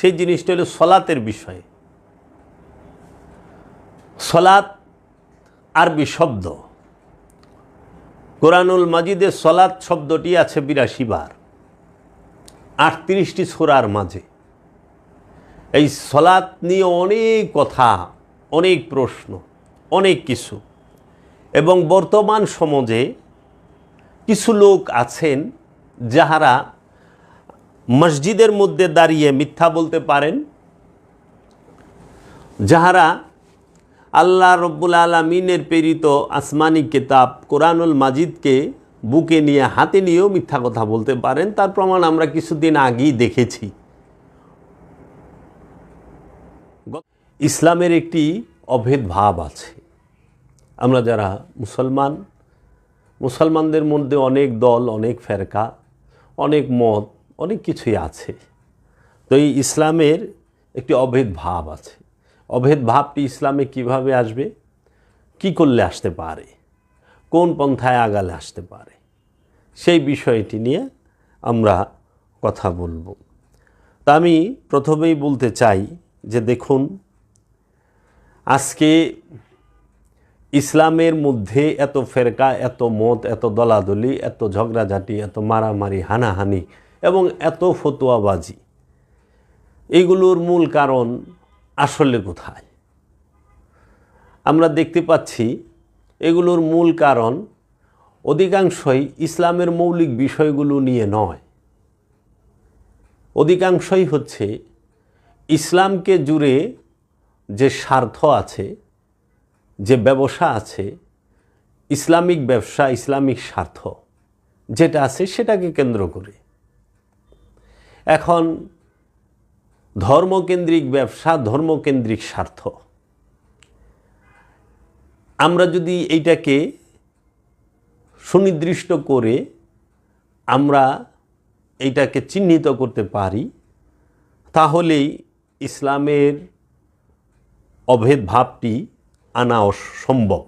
সেই জিনিসটা হলো সলাতের বিষয়ে। সলাত আরবি শব্দ। কোরআনুল মাজিদের সলাত শব্দটি আছে বিরাশি বার। আটত্রিশটি সোরার মাঝে। এই সলাত নিয়ে অনেক কথা, অনেক প্রশ্ন, অনেক কিছু। এবং বর্তমান সমাজে কিছু লোক আছেন যাহারা মসজিদের মধ্যে দাঁড়িয়ে মিথ্যা বলতে পারেন? যাহারা আল্লাহ রব্বুল আলমিনের প্রেরিত আসমানি কেতাব কোরআনুল মাজিদকে বুকে নিয়ে, হাতে নিয়েও মিথ্যা কথা বলতে পারেন, তার প্রমাণ আমরা কিছুদিন আগেই দেখেছি। ইসলামের একটি অভেদ ভাব আছে। আমরা যারা মুসলমান, মুসলমানদের মধ্যে অনেক দল, অনেক ফেরকা, অনেক মত অনেক কিছুই আছে। তো এই ইসলামের একটি অভেদ ভাব আছে। অভেদ ভাবটি ইসলামে কীভাবে আসবে? কি করলে আসতে পারে? কোন পন্থায় আগালে আসতে পারে? সেই বিষয়টি নিয়ে আমরা কথা বলব। তা আমি প্রথমেই বলতে চাই যে দেখুন, আজকে ইসলামের মধ্যে এত ফেরকা, এত মত, এত দলাদলি, এত ঝগড়াঝাটি, এত মারামারি, হানাহানি এবং এত ফতোয়াবাজি। এগুলোর মূল কারণ আসলে কোথায়? আমরা দেখতে পাচ্ছি এগুলোর মূল কারণ অধিকাংশই ইসলামের মৌলিক বিষয়গুলো নিয়ে নয়। অধিকাংশই হচ্ছে ইসলামকে জুড়ে যে স্বার্থ আছে, যে ব্যবসা আছে, ইসলামিক ব্যবসা, ইসলামিক স্বার্থ যেটা আছে সেটাকে কেন্দ্র করে। এখন ধর্মকেন্দ্রিক ব্যবসা, ধর্মকেন্দ্রিক স্বার্থ। আমরা যদি এইটাকে সুনির্দিষ্ট করে আমরা এইটাকে চিহ্নিত করতে পারি, তাহলেই ইসলামের অভেদ ভাবটি আনা সম্ভব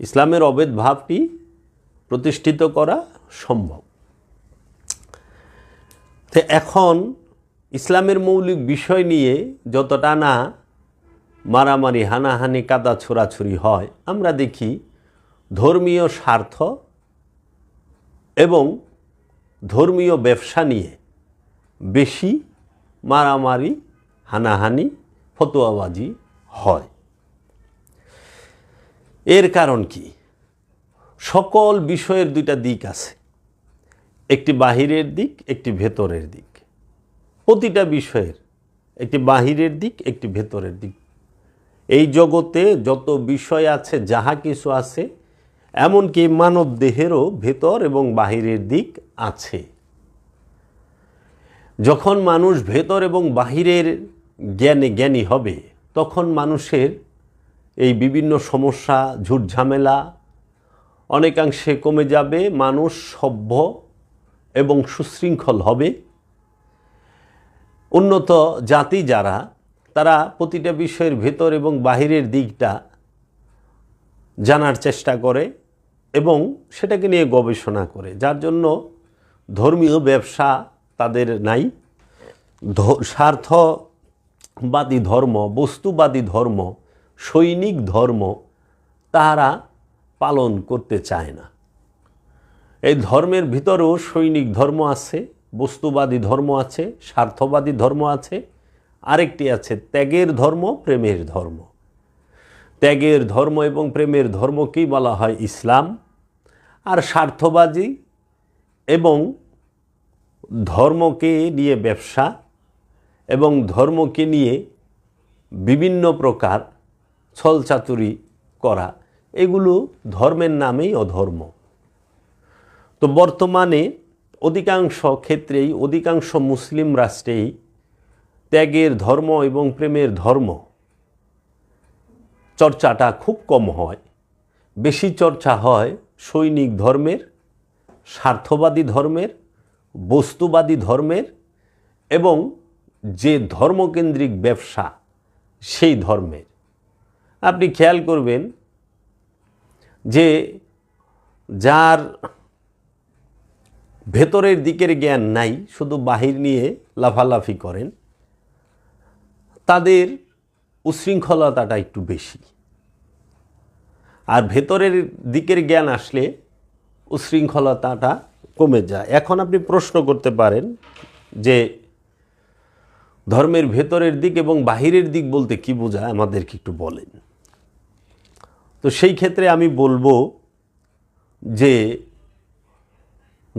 ইসলামের অভেদ ভাবটি প্রতিষ্ঠিত করা সম্ভব। তো এখন ইসলামের মৌলিক বিষয় নিয়ে যতটা না মারামারি, হানাহানি, কাদা ছোড়াছুরি হয়, আমরা দেখি ধর্মীয় স্বার্থ এবং ধর্মীয় ব্যবসা নিয়ে বেশি মারামারি, হানাহানি, ফতোয়াবাজি হয়। এর কারণ কি? সকল বিষয়ের দুইটা দিক আছে। একটি বাহিরের দিক, একটি ভেতরের দিক। প্রতিটা বিষয়ের একটি বাহিরের দিক, একটি ভেতরের দিক। এই জগতে যত বিষয় আছে, যাহা কিছু আছে, এমনকি মানব দেহেরও ভেতর এবং বাহিরের দিক আছে। যখন মানুষ ভেতর এবং বাহিরের জ্ঞানে জ্ঞানী হবে, তখন মানুষের এই বিভিন্ন সমস্যা ঝুটঝামেলা অনেকাংশে কমে যাবে। মানুষ সভ্য এবং সুশৃঙ্খল হবে। উন্নত জাতি যারা, তারা প্রতিটা বিষয়ের ভেতর এবং বাহিরের দিকটা জানার চেষ্টা করে এবং সেটাকে নিয়ে গবেষণা করে, যার জন্য ধর্মীয় ব্যবসা তাদের নাই। স্বার্থবাদী ধর্ম, বস্তুবাদী ধর্ম, সৈনিক ধর্ম তারা পালন করতে চায় না। এই ধর্মের ভিতরেও সৈনিক ধর্ম আছে, বস্তুবাদী ধর্ম আছে, স্বার্থবাদী ধর্ম আছে, আরেকটি আছে, ত্যাগের ধর্ম, প্রেমের ধর্ম। ত্যাগের ধর্ম এবং প্রেমের ধর্মকেই বলা হয়? ইসলাম। আর স্বার্থবাদী এবং ধর্মকে নিয়ে ব্যবসা এবং ধর্মকে নিয়ে বিভিন্ন প্রকার ছলচাতুরি করা, এগুলো ধর্মের নামেই অধর্ম। তো বর্তমানে অধিকাংশ ক্ষেত্রেই, অধিকাংশ মুসলিম রাষ্ট্রেই ত্যাগের ধর্ম এবং প্রেমের ধর্ম চর্চাটা খুব কম হয়। বেশি চর্চা হয় সৈনিক ধর্মের, স্বার্থবাদী ধর্মের, বস্তুবাদী ধর্মের এবং যে ধর্মকেন্দ্রিক ব্যবসা সেই ধর্মের। আপনি খেয়াল করবেন যে যার ভেতরের দিকের জ্ঞান নাই, শুধু বাহির নিয়ে লাফালাফি করেন। তাদের উশৃঙ্খলতাটা একটু বেশি। আর ভেতরের দিকের জ্ঞান আসলে উশৃঙ্খলতাটা কমে যায়। এখন আপনি প্রশ্ন করতে পারেন যে, ধর্মের ভেতরের দিক এবং বাহিরের দিক বলতে কি বোঝায়? আমাদেরকে একটু বলেন। তো সেই ক্ষেত্রে আমি বলব যে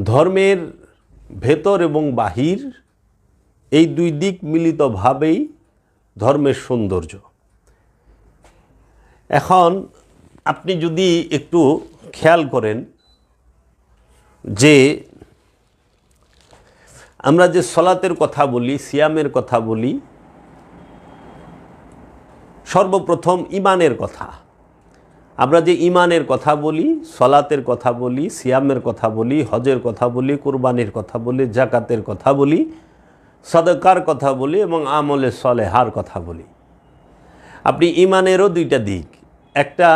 ধর্মের ভেতর এবং বাহির এই দুই দিক মিলিতভাবেই ধর্মের সৌন্দর্য। এখন আপনি যদি একটু খেয়াল করেন যে আমরা যে সলাতের কথা বলি, সিয়ামের কথা বলি, সর্বপ্রথম ইমানের কথা। আমরা যে ইমানের কথা বলি, সলাতের কথা বলি, সিয়ামের কথা বলি, হজের কথা বলি, কোরবানির কথা বলি, জাকাতের কথা বলি, সদকার কথা বলি এবং আমলে সলেহার কথা বলি। আপনি ইমানেরও দুইটা দিক। একটা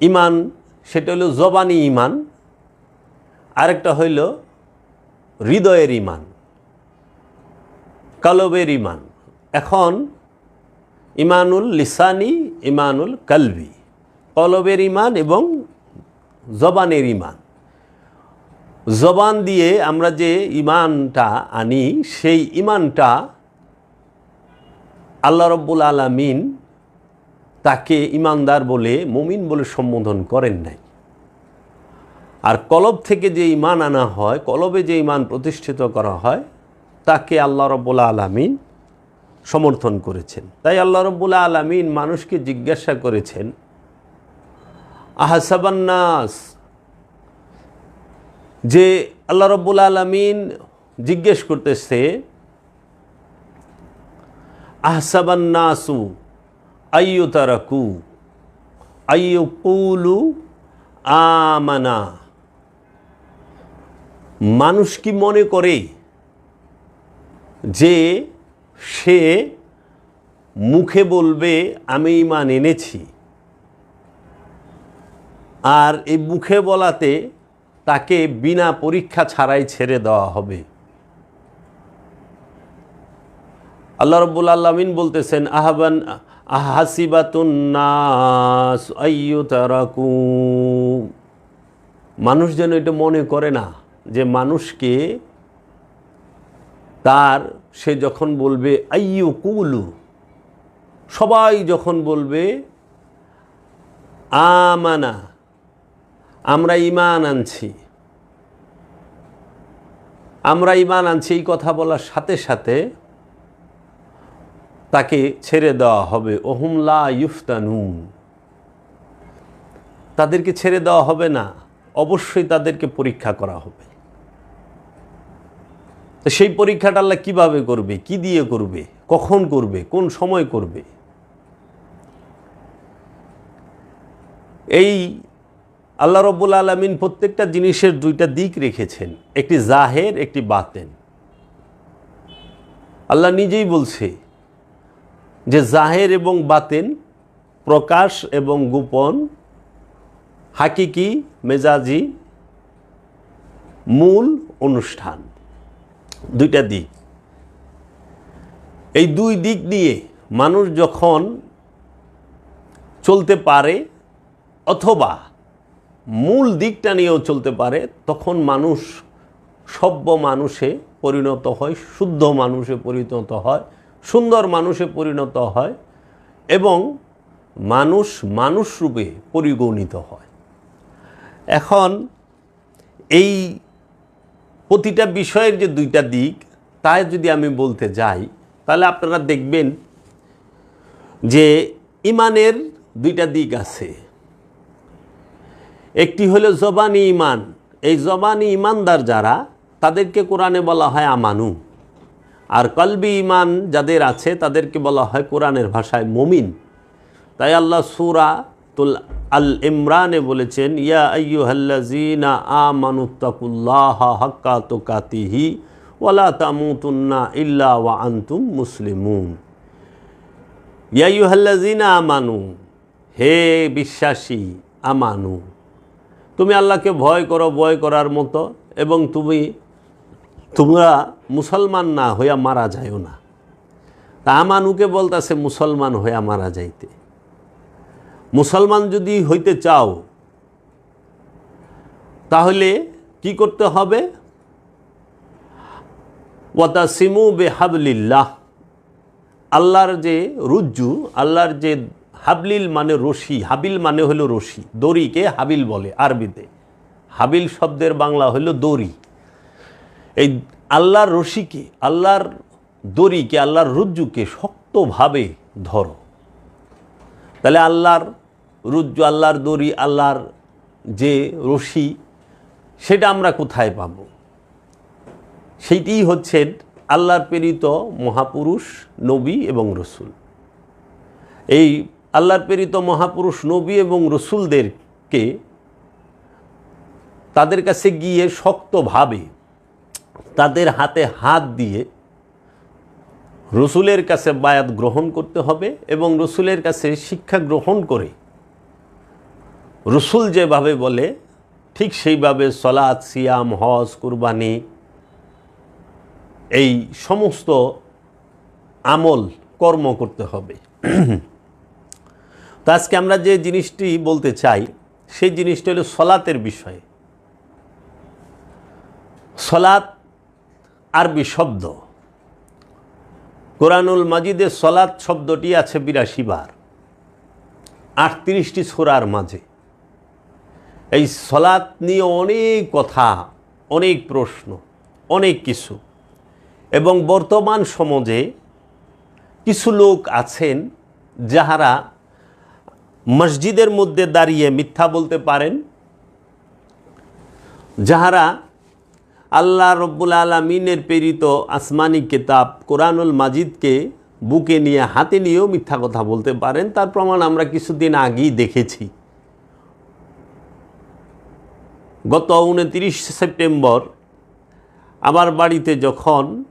ইমান সেটা হলো জবানি ইমান আরেকটা হইল হৃদয়ের ইমান কলবের ইমান এখন ইমানুল লিসানি, ইমানুল কালবি। কলবের ইমান এবং জবানের ইমান। জবান দিয়ে আমরা যে ইমানটা আনি, সেই ইমানটা আল্লাহ রব্বুল আলমিন তাকে ইমানদার বলে, মুমিন বলে সম্বোধন করেন নাই। আর কলব থেকে যে ইমান আনা হয়, কলবে যে ইমান প্রতিষ্ঠিত করা হয়, তাকে আল্লাহ রব্বুল আলমিন সমর্থন করেছেন। তাই আল্লাহ রব্বুল আলমিন মানুষকে জিজ্ঞাসা করেছেন আহসাবান্নাস যে আল্লাহ রব্বুল আলমিন জিজ্ঞেস করতেছে আহসাবান্নাসু আইয়ু তারাকু, আইয়ু কুলু আমানা। মানুষ কি মনে করে যে সে মুখে বলবে, আমি ইমান এনেছি। আর এই মুখে বলাতে তাকে বিনা পরীক্ষা ছাড়াই ছেড়ে দেওয়া হবে। আল্লাহ রব্বুল আলমিন বলতেছেন, আহবান আহাসিবাতুন্নাস আইয়ুতারাকু। মানুষ যেন এটা মনে করে না যে মানুষকে তার সে যখন বলবে, আইয়ু কুলু? সবাই যখন বলবে, আমানা, আমরা ইমান আনছি। আমরা ইমান আনছি এই কথা বলার সাথে সাথে তাকে ছেড়ে দেওয়া হবে। ওহুমলা ইউফতানুন। তাদেরকে ছেড়ে দেওয়া হবে না। অবশ্যই তাদেরকে পরীক্ষা করা হবে। তো সেই পরীক্ষাটা আল্লাহ কীভাবে করবে? কি দিয়ে করবে? কখন করবে? কোন সময় করবে? এই আল্লাহ রব্বুল আলমিন প্রত্যেকটা জিনিসের দুইটা দিক রেখেছেন। একটি জাহের, একটি বাতেন। আল্লাহ নিজেই বলছে যে জাহের এবং বাতেন প্রকাশ এবং গোপন, হাকিকি, মেজাজি, মূল অনুষ্ঠান। দুইটা দিক। এই দুই দিক দিয়ে মানুষ যখন চলতে পারে অথবা মূল দিকটা নিয়েও চলতে পারে, তখন মানুষ সভ্য মানুষে পরিণত হয়, শুদ্ধ মানুষে পরিণত হয়, সুন্দর মানুষে পরিণত হয় এবং মানুষ মানুষরূপে পরিগণিত হয়। এখন এই প্রতিটা বিষয়ের যে দুইটা দিক, তাই যদি আমি বলতে যাই, তাহলে আপনারা দেখবেন যে ইমানের দুইটা দিক আছে। একটি হলো জবানি ইমান। এই জবানি ইমানদার যারা, তাদেরকে কোরআনে বলা হয় আমানু। আর কলবি ইমান যাদের আছে, তাদেরকে বলা হয় কোরআনের ভাষায় মমিন। তাই আল্লাহ সুরা তুল আল ইমরানে বলেছেন, ইয়া আইয়ুহাল্লাজিনা আমানুত্তাকুল্লাহ হাক্কা তুকাতিহি ওয়ালা তামুতুন্না ইল্লা ওয়া আনতুম মুসলিমুন। ইয়া আইয়ুহাল্লাজিনা আমানু, হে বিশ্বাসী, আমানু, তুমি আল্লাহকে ভয় করো, ভয় করার মতো এবং তুমি, তোমরা মুসলমান না হইয়া মারা যায়ও না। তা আমানুকে বলতেছে মুসলমান হয়ে মারা যাইতে। মুসলমান যদি হইতে চাও, তাহলে কি করতে হবে? ওয়াতা ওয়াতাসিমু বেহাবলিল্লাহ। আল্লাহর যে রুজ্জু, আল্লাহর যে হাবলিল মানে রশি, হাবিল মানে হলো রশি, দড়িকে হাবিল বলে আরবিতে। হাবিল শব্দের বাংলা হলো দড়ি। এই আল্লাহর রশিকে, আল্লাহর দড়িকে, আল্লাহর রুজ্জুকে শক্তভাবে ধরো। তাহলে আল্লাহর রুজ্জু আল্লাহর দড়ি আল্লাহর যে রশি, সেটা আমরা কোথায় পাব? সেইটিই হচ্ছেন আল্লাহর প্রেরিত মহাপুরুষ, নবী এবং রসুল। এই আল্লাহর প্রেরিত মহাপুরুষ, নবী এবং রসুলদেরকে তাদের কাছে গিয়ে শক্তভাবে তাদের হাতে হাত দিয়ে রসুলের কাছে বায়াত গ্রহণ করতে হবে এবং রসুলের কাছে শিক্ষা গ্রহণ করে রসুল যেভাবে বলে, ঠিক সেইভাবে সলাদ সিয়াম, হজ, কুরবানি, এই সমস্ত আমল, কর্ম করতে হবে। তো আজকে আমরা যে জিনিসটি বলতে চাই, সেই জিনিসটি হলো সলাতের বিষয়ে। সলাত আরবি শব্দ। কোরআনুল মাজিদে সলাত শব্দটি আছে বিরাশি বার, আটত্রিশটি সোরার মাঝে। এই সলাত নিয়ে অনেক কথা, অনেক প্রশ্ন, অনেক কিছু। এবং বর্তমান সমাজে কিছু লোক আছেন যাহারা মসজিদের মধ্যে দাঁড়িয়ে মিথ্যা বলতে পারেন, যাহারা আল্লাহ রব্বুল আলমিনের প্রেরিত আসমানি কিতাব কোরআনুল মাজিদকে বুকে নিয়ে হাতে নিয়েও মিথ্যা কথা বলতে পারেন। তার প্রমাণ আমরা কিছুদিন আগেই দেখেছি। গত উনত্রিশ সেপ্টেম্বর আমার বাড়িতে যখন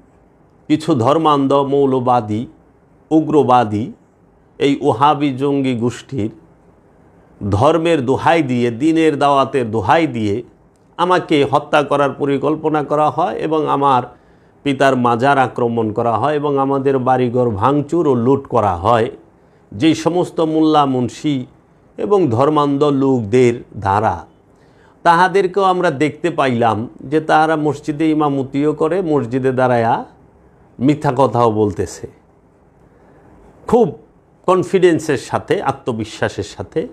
কিছু ধর্মান্ধ, মৌলবাদী, উগ্রবাদী এই ওহাবি জঙ্গি গোষ্ঠীর ধর্মের দোহাই দিয়ে, দিনের দাওয়াতের দোহাই দিয়ে আমাকে হত্যা করার পরিকল্পনা করা হয় এবং আমার পিতার মাজার আক্রমণ করা হয় এবং আমাদের বাড়িঘর ভাঙচুর ও লুট করা হয় যে সমস্ত মোল্লা, মুন্সি এবং ধর্মান্ধ লোকদের দ্বারা। তাহাদেরকেও আমরা দেখতে পাইলাম যে তাহারা মসজিদে ইমামতিও করে, মসজিদে দাঁড়ায়া মিথ্যা কথাও বলতেছে। খুব কনফিডেন্সের সাথে, আত্মবিশ্বাসের সাথে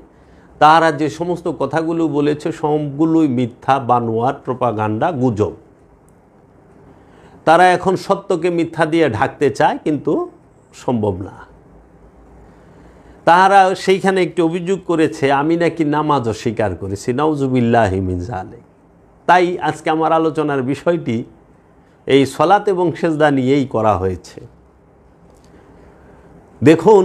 তারা যে সমস্ত কথাগুলো বলেছে, সবগুলোই মিথ্যা, বানোয়ার, প্রপাগান্ডা, গুজব। তারা এখন সত্যকে মিথ্যা দিয়ে ঢাকতে চায়, কিন্তু সম্ভব না। তাহারা সেইখানে একটি অভিযোগ করেছে, আমি নাকি নামাজ অস্বীকার করেছি নওজুবিল্লাহ জালে তাই আজকে আমার আলোচনার বিষয়টি এই সলাত এবং সেজদা নিয়েই করা হয়েছে। দেখুন,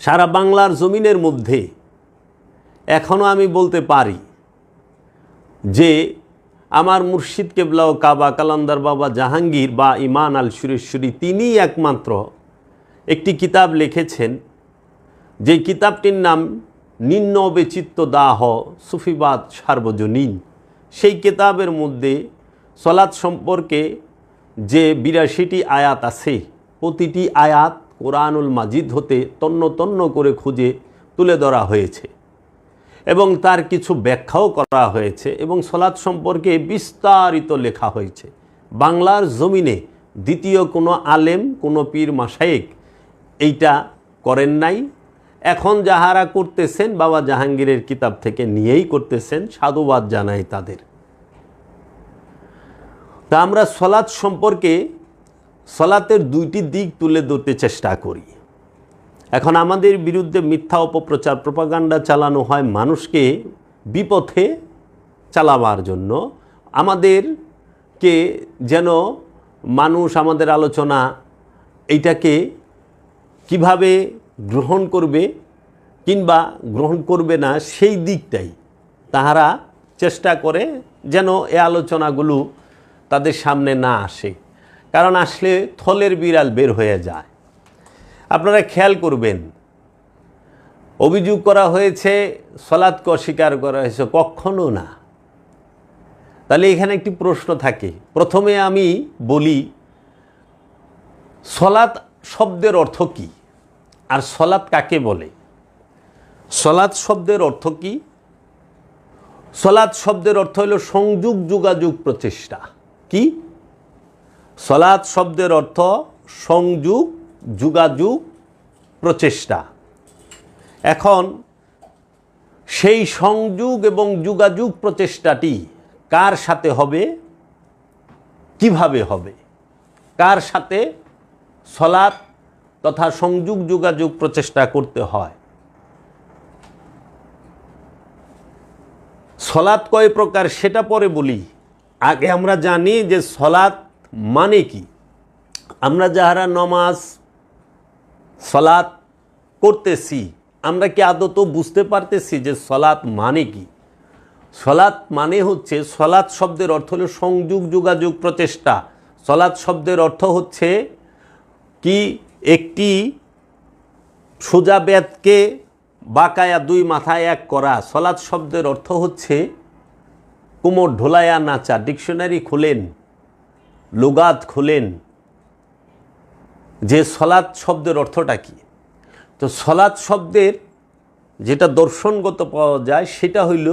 সারা বাংলার জমিনের মধ্যে এখনও আমি বলতে পারি যে আমার মুর্শিদ কেবলা ও কাবা কালান্দার বাবা জাহাঙ্গীর বা ইমান আল সুরেশ্বরী তিনিই একমাত্র একটি কিতাব লিখেছেন যে কিতাবটির নাম নিম্ন বেচিত্ত দাহ সুফিবাদ সার্বজনীন, সেই কিতাবের মধ্যে সলাৎ সম্পর্কে যে বিরাশিটি আয়াত আছে, প্রতিটি আয়াত কোরআনুল মাজিদ হতে তন্ন তন্ন করে খুঁজে তুলে ধরা হয়েছে এবং তার কিছু ব্যাখ্যাও করা হয়েছে এবং সলাৎ সম্পর্কে বিস্তারিত লেখা হয়েছে। বাংলার জমিনে দ্বিতীয় কোনো আলেম, কোনো পীর মাসায়েক এইটা করেন নাই। এখন যাহারা করতেছেন, বাবা জাহাঙ্গীরের কিতাব থেকে নিয়েই করতেছেন, সাধুবাদ জানাই তাদের। তা আমরা সলাৎ সম্পর্কে সলাতের দুইটি দিক তুলে ধরতে চেষ্টা করি। এখন আমাদের বিরুদ্ধে মিথ্যা অপপ্রচার, প্রপাগান্ডা চালানো হয় মানুষকে বিপথে চালাবার জন্য। আমাদেরকে যেন মানুষ, আমাদের আলোচনা, এইটাকে কীভাবে গ্রহণ করবে কিংবা গ্রহণ করবে না সেই দিকটাই তাহারা চেষ্টা করে যেন এ আলোচনাগুলো তাদের সামনে না আসে। কারণ আসলে থলের বিড়াল বের হয়ে যায়। আপনারা খেয়াল করবেন, অভিযোগ করা হয়েছে সলাদকে অস্বীকার করা হয়েছে, কখনো না। তাহলে এখানে একটি প্রশ্ন থাকে। প্রথমে আমি বলি, সলাৎ শব্দের অর্থ কি? আর সলাৎ কাকে বলে? সলাৎ শব্দের অর্থ কি? সলাৎ শব্দের অর্থ হলো সংযোগ যোগাযোগ প্রচেষ্টা। কি? সলাৎ শব্দের অর্থ সংযোগ যোগাযোগ প্রচেষ্টা। এখন সেই সংযোগ এবং যোগাযোগ প্রচেষ্টাটি কার সাথে হবে? কীভাবে হবে? কার সাথে? সলাৎ তথা সংযোগ যোগাযোগ প্রচেষ্টা করতে হয়। সলাৎ কয় প্রকার সেটা পরে বলি। আগে আমরা জানি যে সলাৎ মানে কি। আমরা যাহারা নমাজ, সলাৎ করতেছি, আমরা কি আদত বুঝতে পারতেছি যে সলাৎ মানে কি? সলাৎ মানে হচ্ছে, সলাৎ শব্দের অর্থ হলো সংযোগ যোগাযোগ প্রচেষ্টা। সলাৎ শব্দের অর্থ হচ্ছে কি? একটি সোজা বেদকে বাকায়া দুই মাথায় এক করা। সলাৎ শব্দের অর্থ হচ্ছে, কোমর ঢোলায়া নাচা, ডিকশনারি খুলেন লুগাত খুলেন। যে সলাৎ শব্দের অর্থটা কি? তো সলাৎ শব্দের যেটা দর্শনগত পাওয়া যায়, সেটা হইল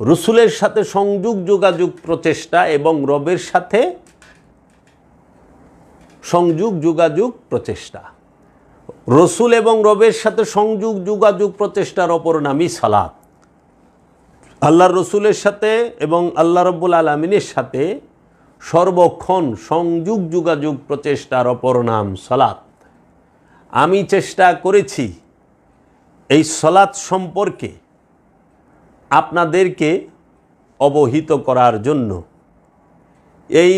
রসুলের সাথে সংযোগ যোগাযোগ প্রচেষ্টা এবং রবের সাথে সংযোগ, যোগাযোগ, প্রচেষ্টা। রসুল এবং রবের সাথে সংযোগ, যোগাযোগ, প্রচেষ্টার অপর নামই সালাত। আল্লাহর রসুলের সাথে এবং আল্লাহ রব্বুল আলমিনের সাথে সর্বক্ষণ সংযোগ, যোগাযোগ, প্রচেষ্টার অপর নাম সলাৎ আমি চেষ্টা করেছি এই সলাৎ সম্পর্কে আপনাদেরকে অবহিত করার জন্য। এই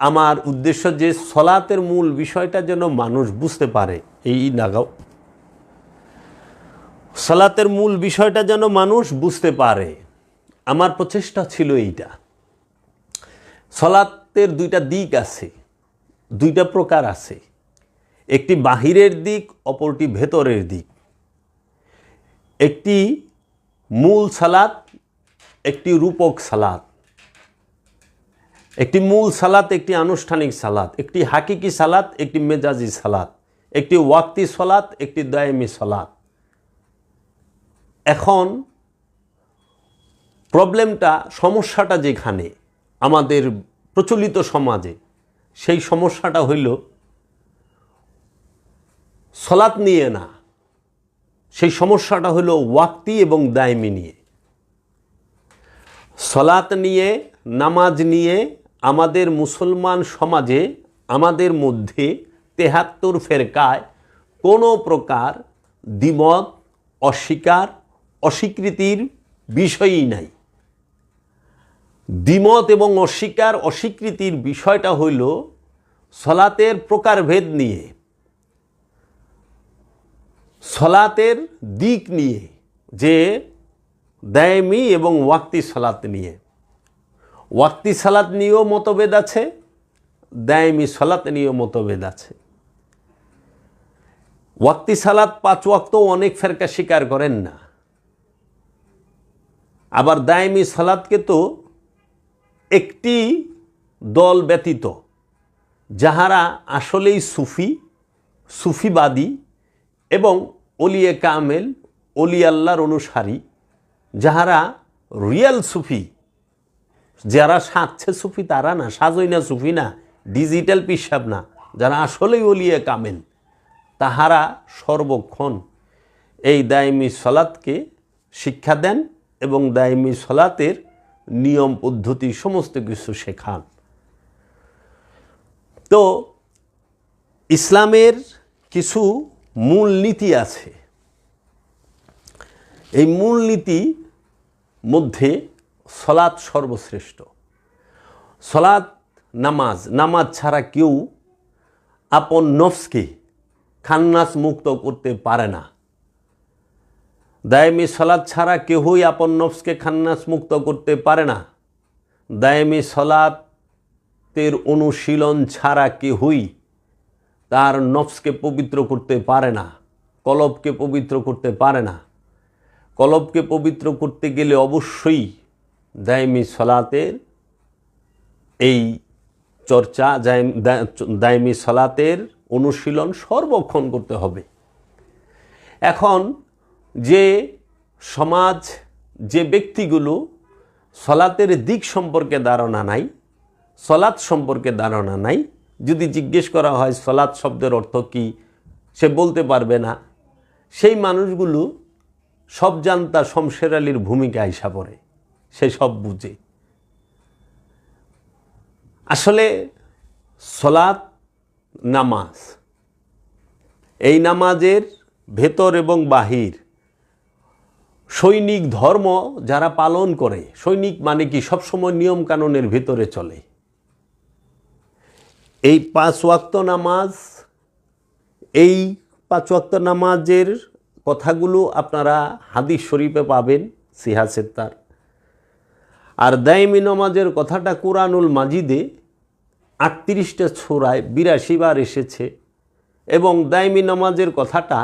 আমার উদ্দেশ্য যে সলাতের মূল বিষয়টা যেন মানুষ বুঝতে পারে এই নাগাও সলাতের মূল বিষয়টা যেন মানুষ বুঝতে পারে। আমার প্রচেষ্টা ছিল এইটা। সলাতের দুইটা দিক আছে, দুইটা প্রকার আছে। একটি বাহিরের দিক, অপরটি ভেতরের দিক। একটি মূল সালাত, একটি রূপক সালাত। একটি মূল সালাত, একটি আনুষ্ঠানিক সালাত, একটি হাকিকি সালাত, একটি মেজাজি সালাত, একটি ওয়াক্তি সলাত, একটি দয়ামি সলাত। এখন প্রবলেমটা, সমস্যাটা যেখানে, আমাদের প্রচলিত সমাজে, সেই সমস্যাটা হইল সলাৎ নিয়ে না, সেই সমস্যাটা হলো ওয়াক্তি এবং দায়মি নিয়ে। সলাৎ নিয়ে, নামাজ নিয়ে আমাদের মুসলমান সমাজে, আমাদের মধ্যে তেহাত্তর ফেরকায় কোনো প্রকার দ্বিমত, অস্বীকার, অস্বীকৃতির বিষয়ই নাই। দ্বিমত এবং অস্বীকার, অস্বীকৃতির বিষয়টা হইল সলাতের প্রকারভেদ নিয়ে, সলাতের দিক নিয়ে, যে দায়মি এবং ওয়াক্তি সলাত নিয়ে। ওয়াক্তি সালাত নিয়েও মতভেদ আছে, দায়মি সালাত নিয়েও মতভেদ আছে। ওয়াক্তি সালাত পাঁচ ওয়াক্ত অনেক ফেরকা স্বীকার করেন না। আবার দায়মি সালাতকে তো একটি দল ব্যতীত, যাহারা আসলেই সুফি, সুফিবাদী এবং অলিয়ে কামেল অলি আল্লাহর অনুসারী, যাহারা রিয়াল সুফি যারা সাজছে সুফি, তারা না, সাজই না সুফি না, ডিজিটাল পিসাব না, যারা আসলেই অলিয়ে কামেল, তাহারা সর্বক্ষণ এই দায়মি সলাৎকে শিক্ষা দেন এবং দায়মি সলাতের নিয়ম পদ্ধতি সমস্ত কিছু শেখান। তো ইসলামের কিছু মূল নীতি আছে। এই মূলনীতি মধ্যে সলাৎ সর্বশ্রেষ্ঠ। সলাৎ নামাজ নামাজ ছাড়া কেউ আপন নফসকে খান্নাস মুক্ত করতে পারে না। দায়মি সলাৎ ছাড়া কেউই আপন নফসকে খান্নাস মুক্ত করতে পারে না। দায়মি সলাতের অনুশীলন ছাড়া কেউই তার নফসকে পবিত্র করতে পারে না, কলবকে পবিত্র করতে পারে না। কলবকে পবিত্র করতে গেলে অবশ্যই দায়মি সলাতের এই চর্চা, দায়মি সলাতের অনুশীলন সর্বক্ষণ করতে হবে। এখন যে সমাজ, যে ব্যক্তিগুলো সলাতের দিক সম্পর্কে ধারণা নাই, সলাৎ সম্পর্কে ধারণা নাই, যদি জিজ্ঞেস করা হয় সলাৎ শব্দের অর্থ কি, সে বলতে পারবে না। সেই মানুষগুলো সব জানতা শমশের আলীর ভূমিকা আইসা পড়ে। সে সব বুঝে। আসলে সলাৎ নামাজ, এই নামাজের ভেতর এবং বাহির সৈনিক ধর্ম যারা পালন করে, সৈনিক মানে কি সবসময় নিয়ম কানুনের ভিতরে চলে। এই পাঁচ ওয়াক্ত নামাজ, এই পাঁচ ওয়াক্ত নামাজের কথাগুলো আপনারা হাদিস শরীফে পাবেন সিহাসের তার আর দায়মি নমাজের কথাটা কোরআনুল মাজিদে আটত্রিশটা ছোড়ায় বিরাশি বার এসেছে এবং দায়মি নমাজের কথাটা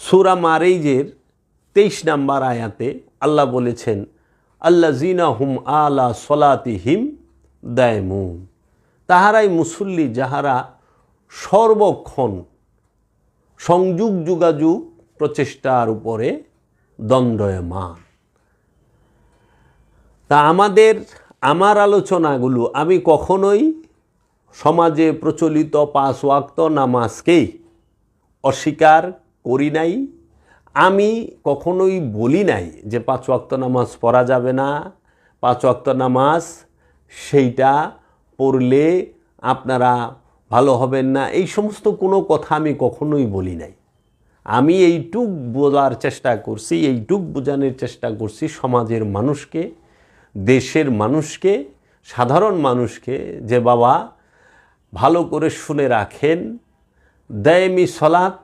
সুরা মারেইজের তেইশ নাম্বার আয়াতে আল্লাহ বলেছেন আল্লা জিনা হুম আলা সলাতি হিম দায়মুন। তাহারাই মুসল্লি যাহারা সর্বক্ষণ সংযোগ যোগাযোগ প্রচেষ্টার উপরে দণ্ডয়মান। তা আমাদের, আমার আলোচনাগুলো, আমি কখনোই সমাজে প্রচলিত পাঁচ ওয়াক্ত নামাজকেই অস্বীকার করি নাই। আমি কখনোই বলি নাই যে পাঁচ ওয়াক্ত নামাজ পড়া যাবে না। পাঁচ ওয়াক্ত নামাজ সেইটা পড়লে আপনারা ভালো হবেন না। এই সমস্ত কোনো কথা আমি কখনোই বলি নাই। আমি এইটুক বোঝার চেষ্টা করছি, এইটুক বোঝানোর চেষ্টা করছি সমাজের মানুষকে দেশের মানুষকে, সাধারণ মানুষকে যে বাবা ভালো করে শুনে রাখেন, দায়মি সলাৎ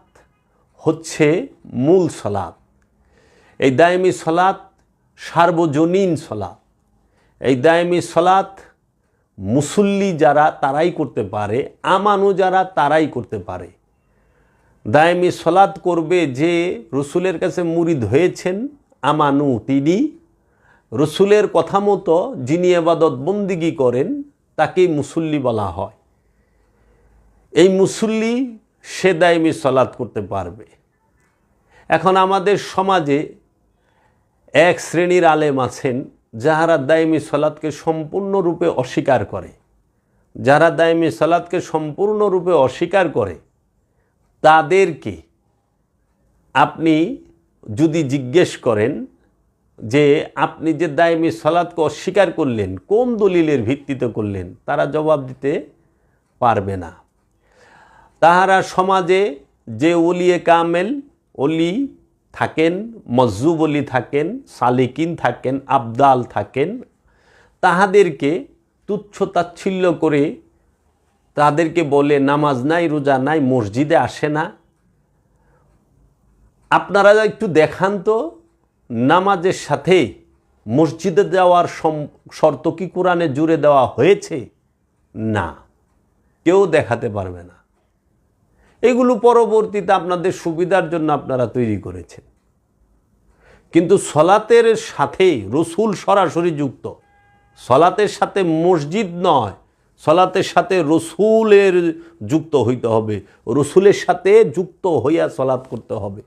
হচ্ছে মূল সলাৎ এই দায়মি সলাৎ সার্বজনীন সলাৎ এই দায়মি সলাৎ মুসল্লি যারা তারাই করতে পারে, আমানু যারা তারাই করতে পারে। দায়মি সলাৎ করবে যে রসুলের কাছে মুরিদ হয়েছেন, আমানু তিনি রসুলের কথা মতো যিনি এবাদত বন্দিগি করেন, তাকেই মুসল্লি বলা হয়। এই মুসল্লি সে দায়মি সলাৎ করতে পারবে। এখন আমাদের সমাজে এক শ্রেণির আলেম আছেন, যাহারা দায়মি সলাৎকে সম্পূর্ণরূপে অস্বীকার করে। যারা দায়মি সলাৎকে সম্পূর্ণরূপে অস্বীকার করে, তাদেরকে আপনি যদি জিজ্ঞেস করেন যে আপনি যে দায়মি সলাৎকে অস্বীকার করলেন, কোন দলিলের ভিত্তিতে করলেন, তারা জবাব দিতে পারবে না। তাহারা সমাজে যে অলিয়ে কামেল, অলি থাকেন, মজ্জুব অলি থাকেন, সালিকিন থাকেন, আবদাল থাকেন, তাহাদেরকে তুচ্ছ তাচ্ছিল্য করে তাদেরকে বলে, নামাজ নাই, রোজা নাই, মসজিদে আসে না। আপনারা একটু দেখান তো নামাজের সাথে মসজিদে যাওয়ার শর্ত কি কোরআনে জুড়ে দেওয়া হয়েছে? না। কেউ দেখাতে পারবে না। এগুলো পরবর্তীতে আপনাদের সুবিধার জন্য আপনারা তৈরি করেছেন। কিন্তু সলাতের সাথে রসুল সরাসরি যুক্ত। সলাতের সাথে মসজিদ নয়, সলাতের সাথে রসুলের যুক্ত হইতে হবে। রসুলের সাথে যুক্ত হইয়া সলাৎ করতে হবে।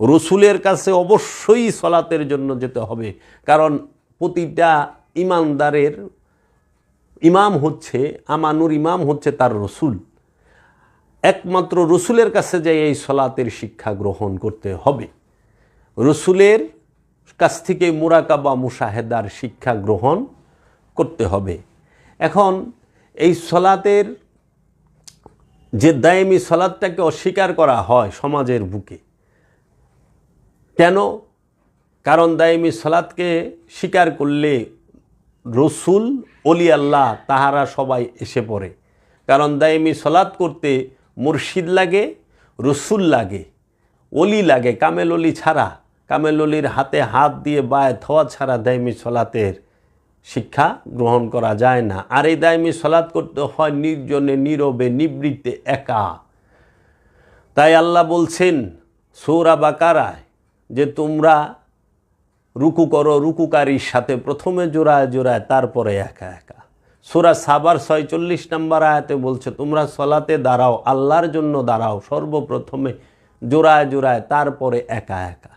রসুলের কাছে অবশ্যই সলাতের জন্য যেতে হবে। কারণ প্রতিটা ইমানদারের ইমাম হচ্ছে, আমানুর ইমাম হচ্ছে তার রসুল। একমাত্র রসুলের কাছে যাই এই সলাতের শিক্ষা গ্রহণ করতে হবে। রসুলের কাছ থেকে মুরাকাবা, মুশাহেদার শিক্ষা গ্রহণ করতে হবে। এখন এই সলাতের যে দায়মি সলাদটাকে অস্বীকার করা হয় সমাজের বুকে কেন? কারণ দায়মি সলাদকে স্বীকার করলে রসুল, অলি আল্লাহ তাহারা সবাই এসে পড়ে। কারণ দায়মি সলাদ করতে মুর্শিদ লাগে, রসুল লাগে, অলি লাগে, কামেল অলি ছাড়া, কামেল অলির হাতে হাত দিয়ে বায় থওয়া ছাড়া দায়মি সলাতের শিক্ষা গ্রহণ করা যায় না। আর এই দায়মি সলাৎ করতে হয় নির্জনে, নীরবে, নিবৃত্তে, একা। তাই আল্লাহ বলছেন, সৌরা বাকারায় যে তোমরা রুকু করো, রুকুকারীর সাথে প্রথমে জোড়ায় জোড়ায়, তারপরে একা একা। সুরা সাবার ছয়চল্লিশ নম্বর আয়াতে বলছে, তোমরা সলাতে দাঁড়াও, আল্লাহর জন্য দাঁড়াও, সর্বপ্রথমে জোড়ায় জোড়ায়, তারপরে একা একা।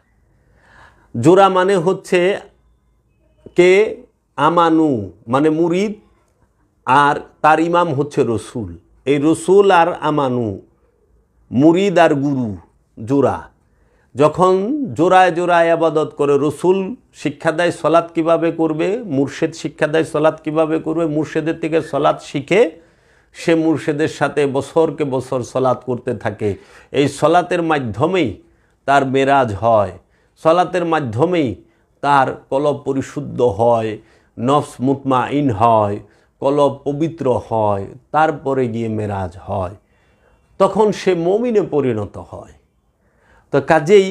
জোড়া মানে হচ্ছে কে? আমানু মানে মুরিদ, আর তার ইমাম হচ্ছে রসুল। এই রসুল আর আমানু, মুরিদ আর গুরু, জোড়া। যখন জোড়ায় জোড়ায় আবাদত করে রসুল শিক্ষা দেয়, সলাৎ কীভাবে করবে, মুর্শেদ শিক্ষা দেয়, সলাৎ কীভাবে করবে, মুর্শেদের থেকে সলাৎ শিখে সে মুর্শেদের সাথে বছরকে বছর সলাৎ করতে থাকে। এই সলাতের মাধ্যমেই তার মেরাজ হয়। সলাতের মাধ্যমেই তার কলব পরিশুদ্ধ হয়, নফস মুতমা ইন হয়, কলব পবিত্র হয়, তারপরে গিয়ে মেরাজ হয়। তখন সে মমিনে পরিণত হয়। তো কাজেই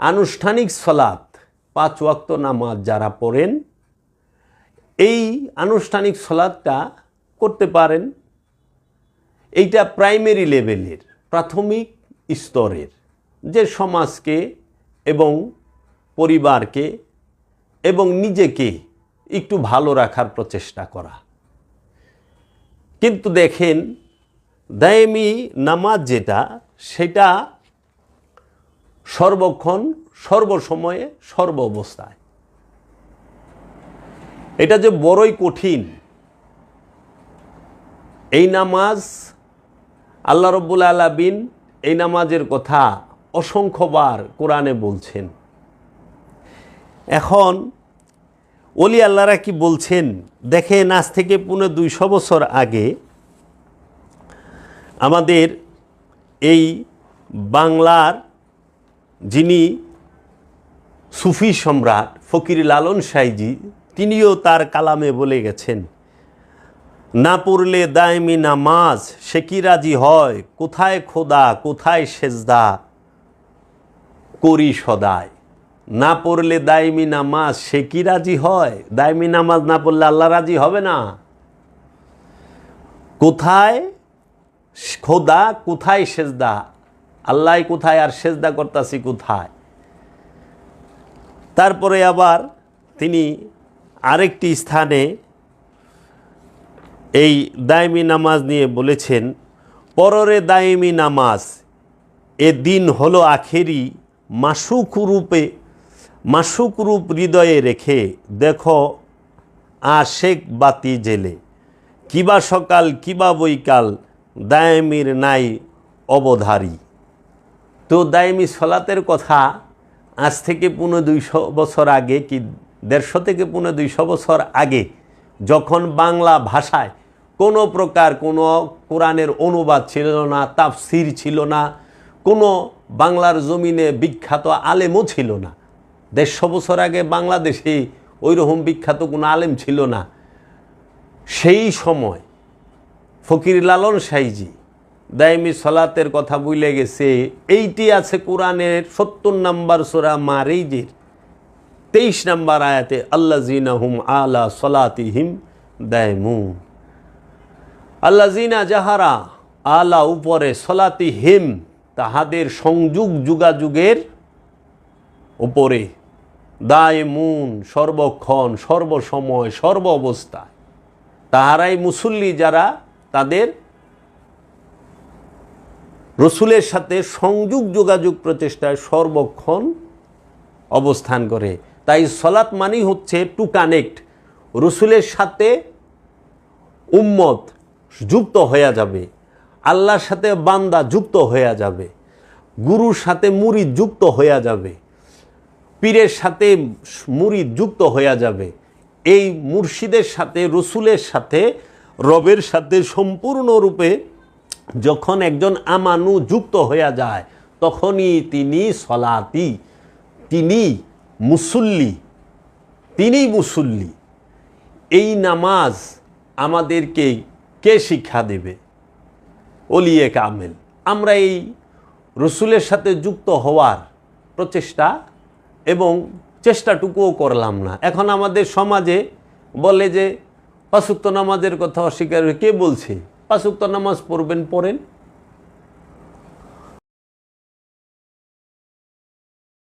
আনুষ্ঠানিক সলাৎ, পাঁচ ওয়াক্ত নামাজ যারা পড়েন, এই আনুষ্ঠানিক সলাদটা করতে পারেন। এইটা প্রাইমারি লেভেলের, প্রাথমিক স্তরের, যে সমাজকে এবং পরিবারকে এবং নিজেকে একটু ভালো রাখার প্রচেষ্টা করা। কিন্তু দেখেন, দায়েমি নামাজ যেটা, সেটা সর্বক্ষণ, সর্বসময়ে সর্ব অবস্থায় এটা যে বড়ই কঠিন। এই নামাজ আল্লাহ রব্বুল আলাবিন এই নামাজের কথা অসংখ্যবার কোরআনে বলছেন। এখন অলি আল্লাহরা কি বলছেন? দেখেন, আজ থেকে পুনে দুইশো বছর আগে আমাদের এই বাংলার যিনি সুফি সম্রাট ফকির লালন সাইজি, তিনিও তার কালামে বলে গেছেন, না পড়লে দায়মি নামাজ, সে কি রাজি হয়? কোথায় খোদা, কোথায় সেজদা? করি সদায় না পড়লে দায়মি নামাজ, সে কি রাজি হয়? দায়মি নামাজ না পড়লে আল্লাহ রাজি হবে না? কোথায় খোদা, কোথায় সেজদা? আল্লাহ কোথায় আর সেজদা করতাছি কোথায়? তারপরে আবার তিনি আরেকটি স্থানে এই দায়মি নামাজ নিয়ে বলেছেন, পররে দায়মি নামাজ, এ দিন হলো আখেরি মাসুক রূপে, মাসুক রূপ হৃদয়ে রেখে দেখো আশেক বাতি জেলে। কিবা সকাল, কিবা বৈকাল, দায়মির নাই অবধারী। তো দায়মি সলাতের কথা আজ থেকে পুনে দুইশো বছর আগে কি দেড়শো থেকে পুনে দুইশো বছর আগে যখন বাংলা ভাষায় কোনো প্রকার কোনো কোরআনের অনুবাদ ছিল না, তাফসির ছিল না, কোনো বাংলার জমিনে বিখ্যাত আলেমও ছিল না। দেড়শো বছর আগে বাংলাদেশে ওই রকম বিখ্যাত কোনো আলেম ছিল না। সেই সময় ফকির লালন সাইজি দায়মি সলাতের কথা বুঝলে গেছে। এইটি আছে কোরআনের সত্তর নাম্বার সোরা মারেইজের তেইশ নাম্বার আয়াতে আল্লা জিনা হুম আলা সলাতি হিম দায়মু আল্লা জিনা যাহারা আলা উপরে সলাতি হিম তাহাদের সংযুগ যুগাযুগের উপরে। দায়মুন, সর্বক্ষণ, সর্বসময় সর্ব অবস্থায় তাহারাই মুসল্লি যারা তাদের রসুলের সাথে সংযোগ যোগাযোগ প্রচেষ্টায় সর্বক্ষণ অবস্থান করে। তাই সলাৎ মানেই হচ্ছে টু কানেক্ট রসুলের সাথে উম্মত যুক্ত হয়ে যাবে। আল্লাহর সাথে বান্দা যুক্ত হয়ে যাবে। গুরুর সাথে মুড়ি যুক্ত হয়ে যাবে। পীরের সাথে মুড়ি যুক্ত হয়ে যাবে। এই মুর্শিদের সাথে, রসুলের সাথে, রবের সাথে সম্পূর্ণরূপে যখন একজন আমানু যুক্ত হয়ে যায়, তখনই তিনি সলাতি, তিনি মুসল্লি তিনি মুসল্লি। এই নামাজ আমাদেরকে কে শিক্ষা দেবে? অলিয়ে কামেল আমরা এই রসুলের সাথে যুক্ত হওয়ার প্রচেষ্টা এবং চেষ্টাটুকুও করলাম না। এখন আমাদের সমাজে বলে যে পাঁচুক্ত নামাজের কথা অস্বীকার কে বলছে? পাঁচুক্ত নামাজ পড়বেন পড়েন।